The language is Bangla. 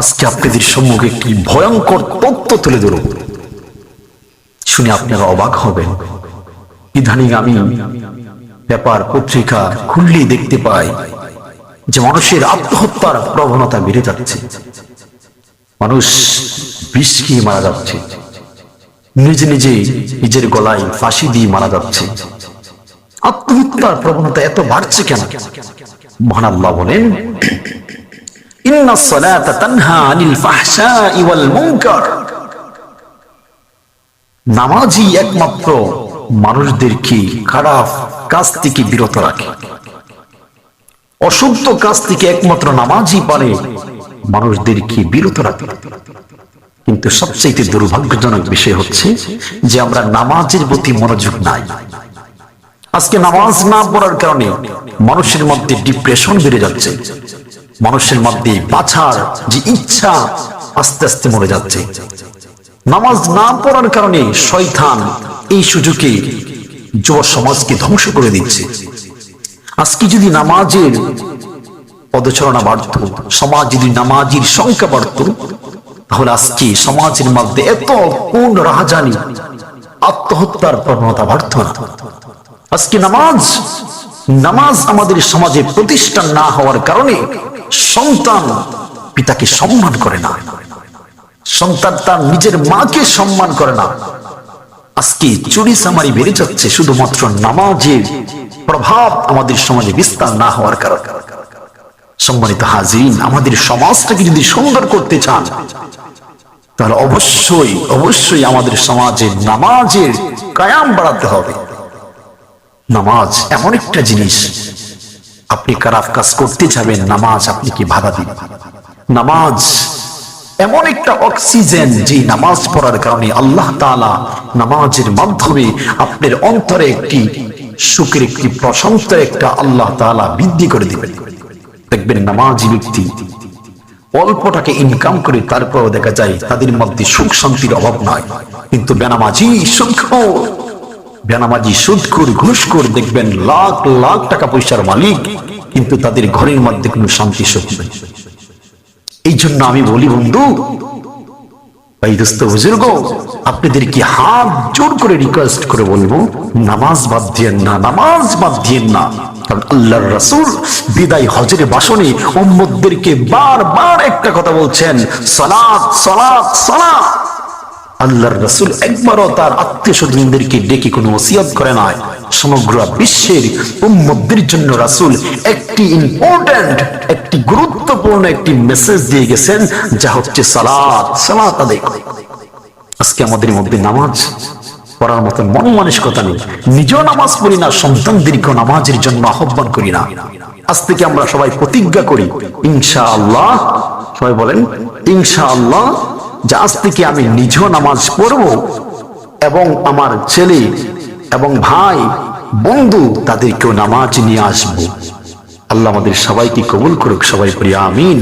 আজকে আপনাদের সম্মুখে একটি ভয়ঙ্কর তত্ত্ব তুলে ধরব শুনে আপনারা অবাক হবেন। ইদানিং আমি পেপার পত্রিকা খুললেই দেখতে পাই যে মানুষের আত্মহত্যার প্রবণতা বেড়ে যাচ্ছে। মানুষ বিষ মারা যাচ্ছে। নিজে নিজে নিজের গলায় ফাঁসি দিয়ে মারা যাচ্ছে। আত্মহত্যার প্রবণতা এত বাড়ছে কেন? মহান আল্লাহ বলেন ইন্না নামাজই একমাত্র মানুষদেরকে খারাপ কাজ থেকে বিরত রাখে? অশুদ্ধ কাজ থেকে একমাত্র নামাজই পারে মানুষদেরকে বিরত রাখে? কিন্তু সবচেয়ে দুর্ভাগ্যজনক বিষয় হচ্ছে যে আমরা নামাজের প্রতি মনোযোগ নাই। আজকে নামাজ না পড়ার কারণে মানুষের মধ্যে ডিপ্রেশন বেড়ে যাচ্ছে। মানুষের মধ্যে বাছার যে ইচ্ছা আস্তে আস্তে মরে যাচ্ছে। নামাজ না পড়ার কারণে শয়তান এই সুযোগে যুব সমাজকে ধ্বংস করে দিচ্ছে। আজকে যদি নামাজের পদচারণা বাড়ত, সমাজ যদি নামাজির সংখ্যা বাড়ত, তাহলে আজকে সমাজের মধ্যে এত কোন রাহাজানি, আত্মহত্যার প্রবণতা বাড়ত না। আজকে নামাজ নামাজ আমাদের সমাজে প্রতিষ্ঠান না হওয়ার কারণে সন্তান পিতাকে সম্মান করে না। সন্তান তার নিজের মাকে সম্মান করে না। আজকে চুরি সামারি বেড়ে যাচ্ছে শুধুমাত্র নামাজের প্রভাব আমাদের সমাজে বিস্তার না হওয়ার কারণে। সম্মানিত হাজিরিন, আমাদের সমাজটাকে যদি সুন্দর করতে চান, তাহলে অবশ্যই অবশ্যই আমাদের সমাজে নামাজের কায়াম বাড়াতে হবে। নামাজ এমন একটা জিনিস আপনি খারাপ কাজ করতে যাবেন, নামাজ আপনি কি বাধা দিবেন? নামাজ এমন একটা অক্সিজেন যে নামাজ পড়ার কারণে আল্লাহ তাআলা নামাজের মাধ্যমে আপনার অন্তরে একটি সুখের একটি প্রশংসার একটা আল্লাহ তাআলা বৃদ্ধি করে দিবেন। দেখবেন নামাজি ব্যক্তি অল্পটাকে ইনকাম করে তারপরও দেখা যায় তাদের মধ্যে সুখ শান্তির অভাব নাই। কিন্তু বেনামাজি সুখর বেনামাজি সুদখোর ঘুষখোর দেখবেন লাখ লাখ টাকা পয়সার মালিক, কিন্তু তাদের ঘরের মধ্যে কোনো শান্তি সুখ নেই। এই জন্য আমি বলি, বন্ধু ভাই দোস্ত বুজুর্গ আপনাদেরকে হাত জোর করে রিকোয়েস্ট করে বলব, নামাজ বাদ দিয়েন না, নামাজ বাদ দিয়েন না। কারণ আল্লাহর রাসূল বিদায় হজের বাসনে উম্মতদেরকে বারবার একটা কথা বলছেন, সালাত সালাত সালাত। আল্লাহর রাসূল একবারও তার আত্মীয় স্বজনদেরকে ডেকে কোনো ওসিয়ত করে নাই। সমগ্র বিশ্বের উম্মতদের জন্য রাসূল একটি ইম্পর্ট্যান্ট একটি গুরুত্বপূর্ণ একটি মেসেজ দিয়ে গেছেন, যা হচ্ছে সালাত। সালাত আদায় করো। আজকে আমাদের মধ্যে নামাজ পড়ার মতো মন মানসিকতা নেই। নিজেও নামাজ পড়ি না সন্তানদেরকেও নামাজের জন্য আহ্বান করি না। আজ থেকে আমরা সবাই প্রতিজ্ঞা করি ইনশা আল্লাহ সবাই বলেন ইনশা আল্লাহ আজ থেকে আমি নিজ নামাজ পড়ব এবং আমার ছেলে এবং ভাই, বন্ধু তাদেরকেও নামাজ নিয়ে আসব। আল্লাহ আমাদের সবাইকে কবুল করুক, সবাই করি আমিন।